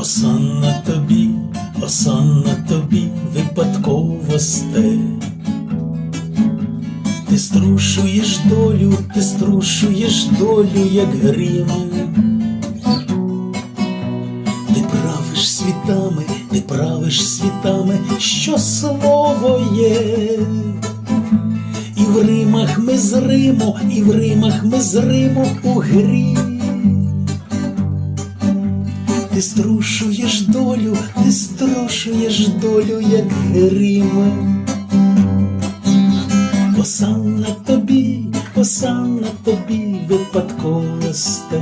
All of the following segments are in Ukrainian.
Осанна тобі, осанна тобі випадковосте. Ти струшуєш долю, ти струшуєш долю, як грім. Ти правиш світами, ти правиш світами, що слово є. І в Римах ми з Риму, і в Римах ми з Риму у грі. Ти струшуєш долю, ти струшуєш долю, як грім. Осанна тобі, осанна тобі випадковостей.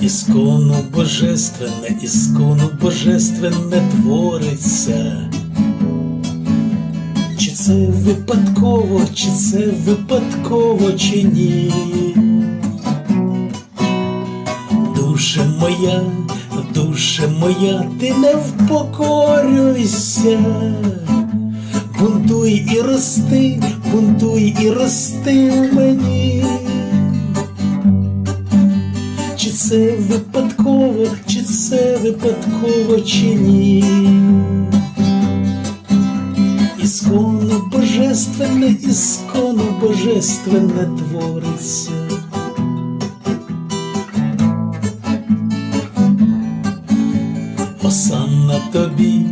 Іскону божественне, іскону божественне твориться. Це випадково, чи це випадково, чи ні? Душе моя, душе моя, ти не впокорюйся, бунтуй і рости, бунтуй і рости в мені. Чи це випадково, чи це випадково, чи ні? Іскону божественне, іскону божественне твориться. Осанна тобі,